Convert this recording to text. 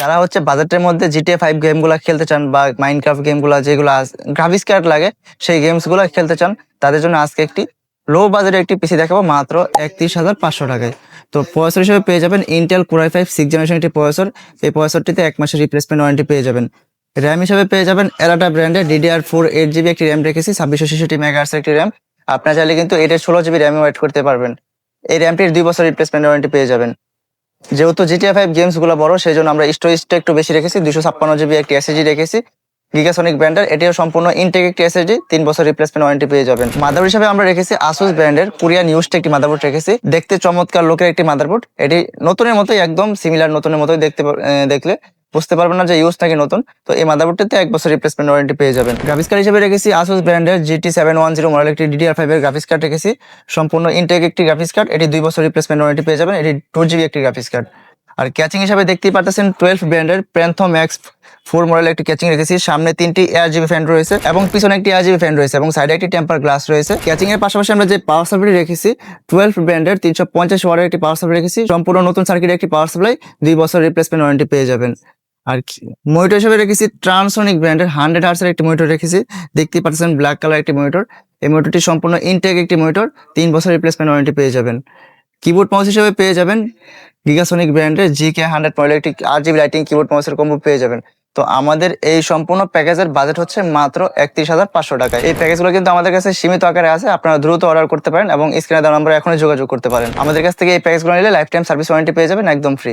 যারা হচ্ছে বাজেটের মধ্যে জিটিএ ফাইভ গেমগুলো খেলতে চান বা মাইনক্রাফট গেমগুলো যেগুলো গ্রাফিক্স কার্ড লাগে, সেই গেমসগুলো খেলতে চান, তাদের জন্য আজকে একটি লো বাজেটের একটি পিসি দেখাবো, মাত্র একত্রিশ হাজার পাঁচশো টাকায়। তো প্রসেসর হিসেবে পেয়ে যাবেন Intel core i five six generation একটি প্রসেসর এই প্রসেসরটিতে এক মাসের রিপ্লেসমেন্ট ওয়ারেন্টি পেয়ে যাবেন। র্যাম হিসেবে পেয়ে যাবেন এলাটা ব্র্যান্ডের ডিডিআর ফোর এইট জিবি একটি র্যাম রেখেছি, ছাব্বিশশো ছেষট্টি মেগাহার্সের একটি র্যাম আপনার চাইলে কিন্তু এটার ষোলো জিবি র্যামে ওয়েট করতে পারবেন। এই র্যামটির দুই বছর রিপ্লেসমেন্ট ওয়ারেন্টি পেয়ে যাবেন। যেহেতু জিটিএ ফাইভ গেমসগুলো বড় সেই জন্য আমরা স্টোরেজটা একটু বেশি রেখেছি দুশো ছাপ্পান্ন জিবি একটি এসএসডি রেখেছি। গিগাসনিক ব্র্যান্ডের এটিও সম্পূর্ণ ইনটেক একটি এসএসডি তিন বছর রিপ্লেসমেন্ট ওয়ারেন্টি পেয়ে যাবেন। মাদারবোর্ড হিসেবে আমরা রেখেছি আসুস ব্র্যান্ডের কোরিয়ান ইউজড একটি মাদারবোর্ড রেখেছি। দেখতে চমৎকার লোকের একটি মাদারবোর্ড এটি নতুনের মতোই, একদম সিমিলার নতুনের মতোই দেখতে দেখলে। বুঝতে পারবেন না যে ইউজ নাকি নতুন, তো এই মাদারবোর্ডটিতে এক বছর রিপ্লেসমেন্ট ওয়ারেন্টি পেয়ে যাবেন। গ্রাফিক্স কার্ড হিসেবে রেখেছি আসুস ব্র্যান্ডের GT seven one zero model একটি ডিডিআর ফাইভ এর গ্রাফিক্স কার্ড রেখেছি। সম্পূর্ণ ইনটেক একটি গ্রাফিক্স কার্ড এটি দুই বছর রিপ্লেসমেন্ট ওয়ারেন্টি পেয়ে যাবেন, এটি টু জিবি একটি গ্রাফিক্স কার্ড আর ক্যাচিং হিসাবে দেখতেই পারতেছেন টুয়েলভ ব্র্যান্ডের প্যান্থো ম্যাক্স ফোর মডেল একটি ক্যাচিং রেখেছি, সামনে তিনটি এয়ার জিবি ফ্যান রয়েছে এবং পিছনে একটি এয়ার জিবি ফ্যান রয়েছে এবং সাইডে একটি টেম্পার গ্লাস রয়েছে। ক্যাচিং এর পাশাপাশি আমরা যে পাওয়ার সাপ্লাই রেখেছি টুয়েলভ ব্র্যান্ডের তিনশো পঞ্চাশ ওয়ার্ডের একটি পাওয়ার সাপ্লাই রেখেছি। সম্পূর্ণ নতুন সার্কিটের একটি পাওয়ার সাপ্লাই দুই বছর রিপ্লেসমেন্ট ওয়ারেন্টি পেয়ে যাবেন। আর কি? মনিটর হিসেবে রেখেছি ট্রান্সোনিক ব্র্যান্ডের হান্ড্রেড হার্সের একটি মনিটর রেখেছি। দেখতে পাচ্ছেন ব্ল্যাক কালার একটি মনিটর এই মনিটরটি সম্পূর্ণ ইনটেক একটি মনিটর তিন বছর রিপ্লেসমেন্ট ওয়ারেন্টি পেয়ে যাবেন। কিবোর্ড মাউস হিসেবে পেয়ে যাবেন গিগাসনিক ব্র্যান্ডের জি কে হান্ড্রেড মডেল একটি আর জিবি লাইটিং কিবোর্ড মাউসের কম্বো পেয়ে যাবেন। তো আমাদের এই সম্পূর্ণ প্যাকেজের বাজেট হচ্ছে মাত্র একত্রিশ হাজার পাঁচশো টাকা। এই প্যাকেজগুলো কিন্তু আমাদের কাছে সীমিত আকারে আছে। আপনারা দ্রুত অর্ডার করতে পারেন এবং স্ক্রিনে দেওয়া নম্বরে এখনই যোগাযোগ করতে পারেন। আমাদের কাছ থেকে এই প্যাকেজগুলো নিলে লাইফ টাইম সার্ভিস ওয়ারেন্টি পেয়ে যাবেন একদম ফ্রি